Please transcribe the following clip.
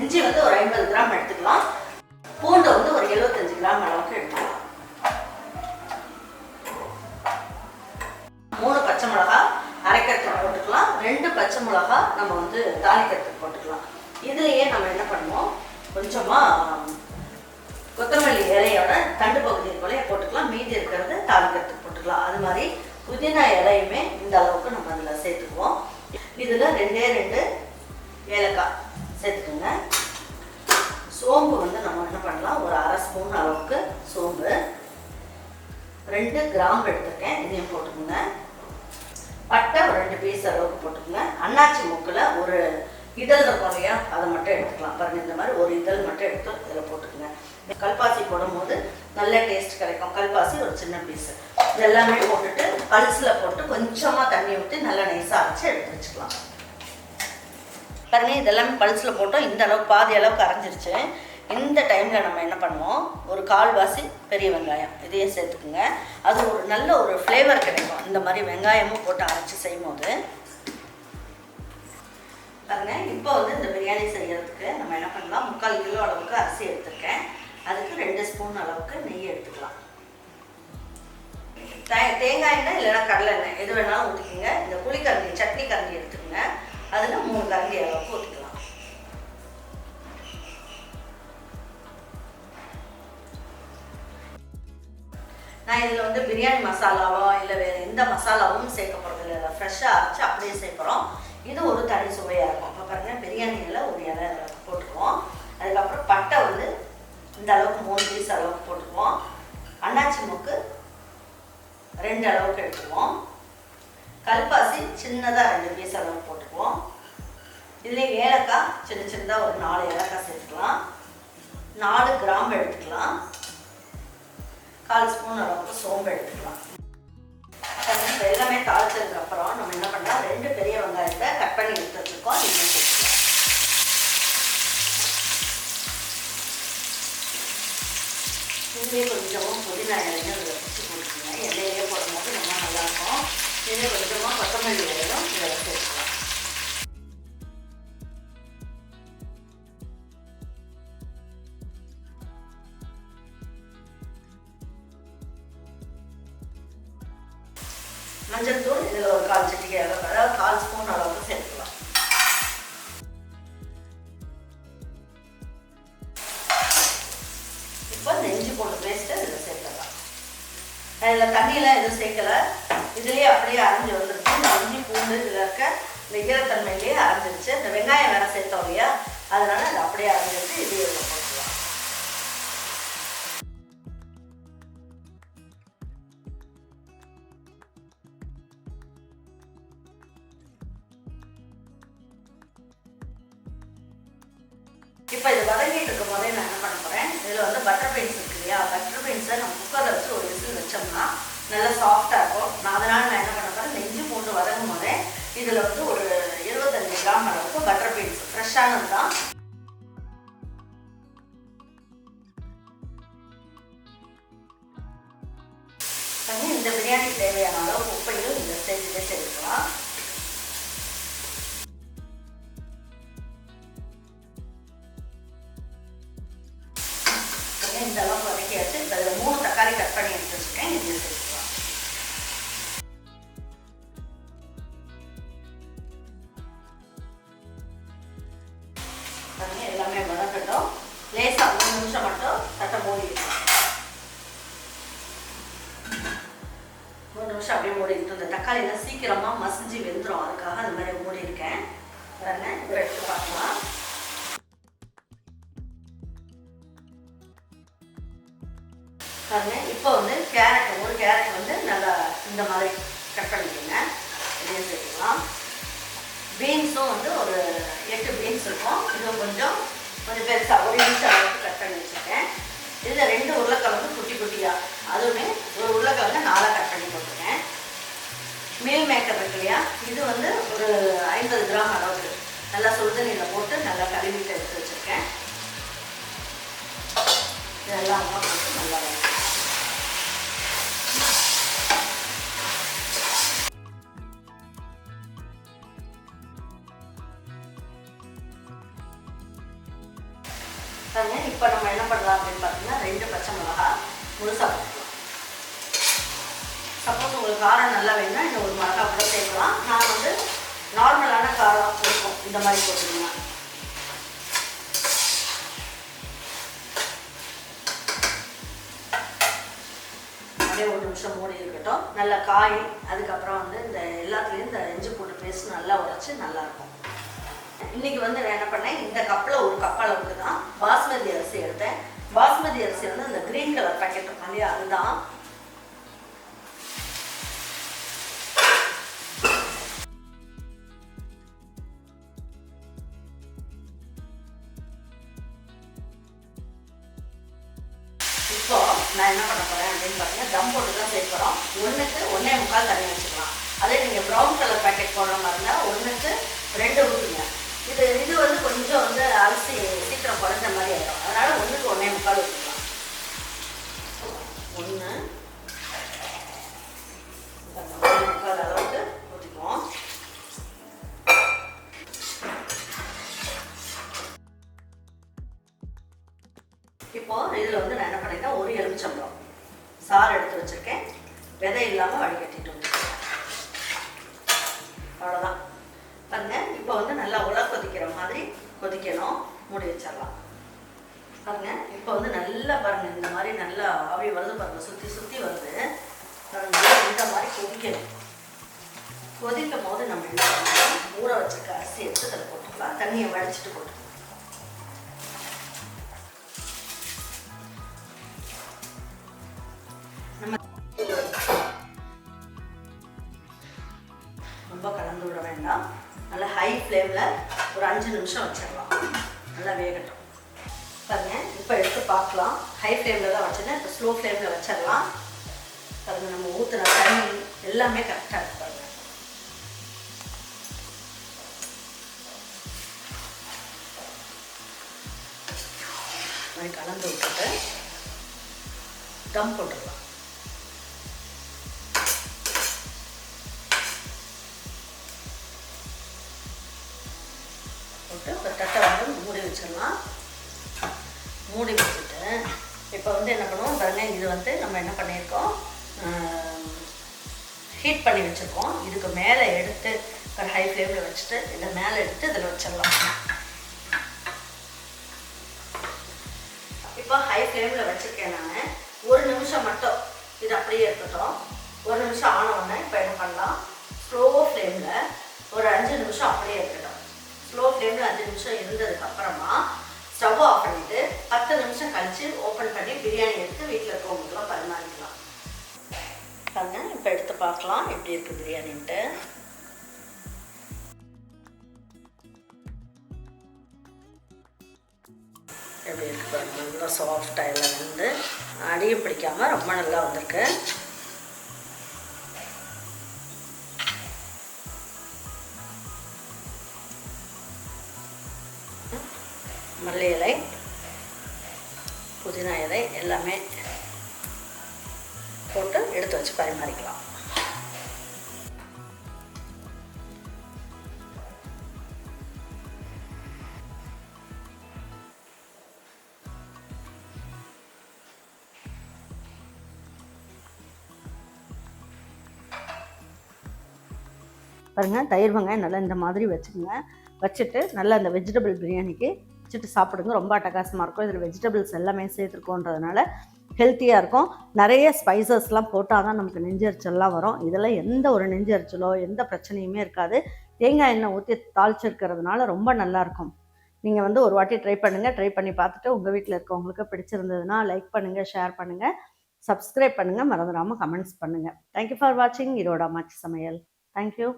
இஞ்சி வந்து ஒரு ஐம்பது கிராம் எடுத்துக்கலாம். பூண்டு வந்து ஒரு எழுபத்தஞ்சு கிராம் அளவுக்கு எடுத்துக்கலாம் மூணு பச்சை மிளகா அரைக்கிறதுக்கு போட்டுக்கலாம். ரெண்டு பச்சை மிளகா நம்ம வந்து தாளிக்கிறதுக்கு போட்டுக்கலாம். இதுலயே நம்ம என்ன பண்ணுவோம்? கொஞ்சமா கொத்தமல்லி இலையோட தண்டு பகுதி போலயே போட்டுக்கலாம். மீதி இருக்கிறது தாளிக்கிறதுக்கு போட்டுக்கலாம். அது மாதிரி புதினா இலையுமே இந்த அளவுக்கு நம்ம அதில் சேர்த்துக்குவோம். இதில் ரெண்டே ரெண்டு ரெண்டு கிராம்பு எடுத்துருக்கேன். இதையும் போட்டுக்கோங்க. பட்டை ஒரு ரெண்டு பீஸ் அளவுக்கு போட்டுக்கோங்க. அன்னாச்சி மூக்கில் ஒரு இதழ் இருக்கும் இல்லையா அதை மட்டும் எடுத்துக்கலாம். பாருங்க இந்த மாதிரி ஒரு இதழ் மட்டும் எடுத்து இதில் போட்டுக்கோங்க. கல்பாசி போடும்போது நல்ல டேஸ்ட் கிடைக்கும். கல்பாசி ஒரு சின்ன பீஸ் இது எல்லாமே போட்டுட்டு பல்ஸில் போட்டு கொஞ்சமாக தண்ணி ஊற்றி நல்லா நைஸாக அரைச்சி எடுத்து வச்சுக்கலாம். பாருங்க இதெல்லாமே பல்ஸில் போட்டோம். இந்த அளவுக்கு பாதி அளவுக்கு அரைஞ்சிருச்சு. இந்த டைமில் நம்ம என்ன பண்ணுவோம்? ஒரு கால்வாசி பெரிய வெங்காயம். இதையும் சேர்த்துக்குங்க. அது ஒரு நல்ல ஒரு ஃப்ளேவர் கிடைக்கும். இந்த மாதிரி வெங்காயமும் போட்டு அரைச்சி செய்யும் போது பாருங்க இப்போ வந்து இந்த பிரியாணி செய்யறதுக்கு நம்ம என்ன பண்ணலாம்? முக்கால் கிலோ அளவுக்கு அரிசி எடுத்திருக்கேன். அதுக்கு ரெண்டு ஸ்பூன் அளவுக்கு நெய் எடுத்துக்கலாம். தே- தேங்காய் எண்ணெய் இல்லைன்னா கடலை எண்ணெய். எது வேணாலும் ஊற்றிக்கோங்க இந்த புளிக்கரண்டி சட்னி கரண்டி எடுத்துக்கோங்க. அதில் மூணு கரண்டி அளவுக்கு ஆனால் இதில் வந்து பிரியாணி மசாலாவோ இல்லை வேறு எந்த மசாலாவும் சேர்க்க போகிறது இல்லை ஃப்ரெஷ்ஷாக அரைச்சி அப்படியே சேர்க்குறோம். இது ஒரு தனி சுவையாக இருக்கும். இப்போ பாருங்கள் பிரியாணி இலை ஒரு இலை போட்டுக்குவோம். அதுக்கப்புறம் பட்டை வந்து இந்த அளவுக்கு மூணு பீஸ் அளவுக்கு போட்டுக்குவோம். அண்ணாச்சி மூக்கு ரெண்டு அளவுக்கு எடுத்துக்குவோம். கல்பாசி சின்னதாக ரெண்டு பீஸ் அளவுக்கு போட்டுக்குவோம். இதுலேயே ஏலக்காய் சின்ன சின்னதாக ஒரு நாலு ஏலக்காய் சேர்த்துக்கலாம். நாலு கிராம்பு எடுத்துக்கலாம். கால் ஸ்பூன் அளவுக்கு சோம்பு எடுத்துக்கலாம் இதில் ஒரு கால் சிட்டிகை அளவு அதாவது கால் ஸ்பூன் அளவுக்கு சேர்த்துக்கலாம். இப்போ நெஞ்சு போட்டு பூண்டு பேஸ்ட்டு இதில் சேர்த்துக்கலாம் இதில் தண்ணியெல்லாம் எதுவும் சேர்க்கல. இதுலேயே அப்படியே அரைஞ்சி வந்துருச்சு இந்த இஞ்சி பூண்டு இதில் இருக்க இந்த ஈரத்தன்மையிலேயே அரைஞ்சிருச்சு. இந்த வெங்காயம் வேற சேர்த்தோம் இல்லையா? அதனால அது அப்படியே அரைஞ்சிருச்சு இது இதில் இதில் வந்து பட்டர் பீன்ஸ் இருக்கு இல்லையா? பட்டர் பீன்ஸை நம்ம குக்கரில் வச்சு ஒரு விசில் வச்சோம்னா நல்லா சாஃப்டாக இருக்கும். நான் அதனால் நான் என்ன பண்ண போகிறேன் நெஞ்சு போட்டு வதங்கும் போதே இதில் வந்து ஒரு இருபத்தஞ்சு கிராம் அளவுக்கு பட்டர் பீன்ஸ் ஃப்ரெஷ்ஷானது தான். இந்த பிரியாணிக்கு தேவையான அளவு உப்பையும் இந்த ஸ்டேஜிலே சேர்த்துக்கலாம் நிமிஷம் அப்படியே மூடி இருக்கட்டும் இந்த தக்காளியெல்லாம் சீக்கிரமாக மசிஞ்சு வெந்துடும் அதுக்காக அந்த மாதிரி மூடி இருக்கேன். பாருங்க இப்போ எடுத்து பார்க்கலாம். பாருங்க இப்போ வந்து கேரட் ஒரு கேரட் வந்து நல்லா இந்த மாதிரி கட் பண்ணிக்கோங்க. இதையும் சேர்த்துக்கலாம். பீன்ஸும் வந்து ஒரு எட்டு பீன்ஸ் இருக்கும். இதுவும் கொஞ்சம் கொஞ்சம் பெருசாக ஒரு இன்ச் அளவுக்கு கட் பண்ணி வச்சுருக்கேன். இதில் ரெண்டு உருளைக்கிழங்கு குட்டி குட்டியாக அதுவுமே ஒரு உருளைக்கிழங்கு நாளாக கட் பண்ணி மீல் மேக்கர் இருக்கு இல்லையா? இது வந்து ஒரு ஐம்பது கிராம் அளவுக்கு. நல்லா சுடுதண்ணியில் போட்டு நல்லா கழுவிட்டு எடுத்து வச்சுருக்கேன். இதெல்லாம் அம்மா போட்டு நல்லா இப்போ நம்ம என்ன பண்ணலாம் அப்படின்னு பார்த்தீங்கன்னா ரெண்டு பச்சை மிளகா முழுசாக சப்போஸ் உங்களுக்கு காரம் நல்லா வேணும்னா இந்த ஒரு மிளகா கூட சேர்க்கலாம். நான் வந்து நார்மலான காரம் இருக்கும். இந்த மாதிரி போட்டுருங்க அப்படியே ஒரு நிமிஷம் மூடி இருக்கட்டும். நல்லா காய் அதுக்கப்புறம் வந்து இந்த எல்லாத்துலேயும் இந்த இஞ்சி பூண்டு பேஸ்ட் நல்லா உரைச்சி நல்லாயிருக்கும் இன்றைக்கி இன்னைக்கு வந்து நான் என்ன பண்ணேன்? இந்த கப்பில் ஒரு கப் அளவுக்கு தான் பாஸ்மதி அரிசி எடுத்தேன். பாஸ்மதி அரிசி வந்து அந்த க்ரீன் கலர் பேக்கெட் இருக்கும் இல்லையா? அதுதான். இப்போ இதில் வந்து நான் என்ன பண்ணிட்டேன் ஒரு எலுமிச்சம்பழம். சாறு எடுத்து வச்சுருக்கேன். விதை இல்லாமல் வடிகட்டிட்டு வந்துருக்கேன் அவ்வளோதான் பாருங்க இப்போ வந்து நல்லா உலா கொதிக்கிற மாதிரி கொதிக்கணும். மூடி வச்சிடலாம். பாருங்க இப்போ வந்து நல்லா பாருங்க இந்த மாதிரி நல்லா ஆவி வருது பாருங்க சுற்றி சுற்றி வருது. பாருங்க இந்த மாதிரி கொதிக்கணும். கொதிக்கும் போது நம்ம என்ன பண்ணலாம் ஊற வச்சிருக்க அரிசி எடுத்து அதில் போட்டுக்கலாம். தண்ணியை வடிச்சிட்டு போட்டுக்கலாம். அஞ்சு நிமிஷம் வச்சிடலாம் நல்லா வேகட்டும். பாருங்க இப்போ எடுத்து பார்க்கலாம். ஹை ஃப்ளேமில் தான் வச்சுருந்தேன். இப்போ ஸ்லோ ஃப்ளேமில் வச்சிடலாம். பாருங்க நம்ம ஊற்றுன தண்ணி எல்லாமே கரெக்டாக இருக்கு பாருங்க. மாதிரி கலந்து விட்டுட்டு தம் போட்டுடலாம் வச்சிடலாம். மூடி வச்சுட்டு இப்போ வந்து என்ன பண்ணுவோம்? பாருங்க இது வந்து நம்ம என்ன பண்ணியிருக்கோம்? ஹீட் பண்ணி வச்சுருக்கோம். இதுக்கு மேலே எடுத்து ஒரு ஹை ஃப்ளேமில் வச்சுட்டு இதை மேலே எடுத்து இதில் வச்சிடலாம். இப்போ ஹை ஃப்ளேமில் வச்சுருக்கேன் நான். ஒரு நிமிஷம் மட்டும் இது அப்படியே இருக்கட்டும். ஒரு நிமிஷம் ஆன உடனே இப்போ என்ன பண்ணலாம்? ஸ்லோ ஃப்ளேமில் ஒரு அஞ்சு நிமிஷம் அப்படியே இருக்கட்டும். ஸ்லோ ஃப்ளேமில் அஞ்சு நிமிஷம் இருந்ததுக்கப்புறம் ஸ்டவ் ஆஃப் பண்ணிட்டு பத்து நிமிஷம் கழிச்சு ஓப்பன் பண்ணி பிரியாணி எடுத்து வீட்டில் இருக்கவங்களுக்குலாம் பரிமாறிக்கலாம். பாருங்க இப்போ எடுத்து பார்க்கலாம். எப்படி இருக்குது பிரியாணின்ட்டு. எப்படி இருக்கு பாருங்க நல்லா சாஃப்டாக எல்லாம் வந்து அடியும் பிடிக்காம ரொம்ப நல்லா வந்திருக்கு. புதினா இலை எல்லாமே போட்டு எடுத்து வச்சு பரிமாறிக்கலாம். பாருங்க தயிர் வெங்காயம் நல்லா இந்த மாதிரி வச்சுக்கோங்க. வச்சுட்டு நல்லா அந்த வெஜிடபிள் பிரியாணிக்கு வச்சுட்டு சாப்பிடுங்க. ரொம்ப அட்டகாசமாக இருக்கும். இதில் வெஜிடபிள்ஸ் எல்லாமே சேர்த்துருக்கோன்றதுனால ஹெல்த்தியாக இருக்கும். நிறைய ஸ்பைசஸ்லாம் போட்டால் தான் நமக்கு நெஞ்சரிச்சல்லாம் வரும். இதெல்லாம் எந்த ஒரு நெஞ்சரிச்சலோ எந்த பிரச்சனையுமே இருக்காது. தேங்காய் எண்ணெய் ஊற்றி தாளிச்சிருக்கிறதுனால ரொம்ப நல்லாயிருக்கும் நீங்கள் வந்து ஒரு வாட்டி ட்ரை பண்ணுங்கள் ட்ரை பண்ணி பார்த்துட்டு உங்கள் வீட்டில் இருக்கவங்களுக்கு பிடிச்சிருந்ததுன்னா லைக் பண்ணுங்கள் ஷேர் பண்ணுங்கள் சப்ஸ்கிரைப் பண்ணுங்கள் மறந்துடாமல் கமெண்ட்ஸ் பண்ணுங்கள் தேங்க்யூ ஃபார் வாட்சிங் இதோட மாச்சி சமையல். தேங்க்யூ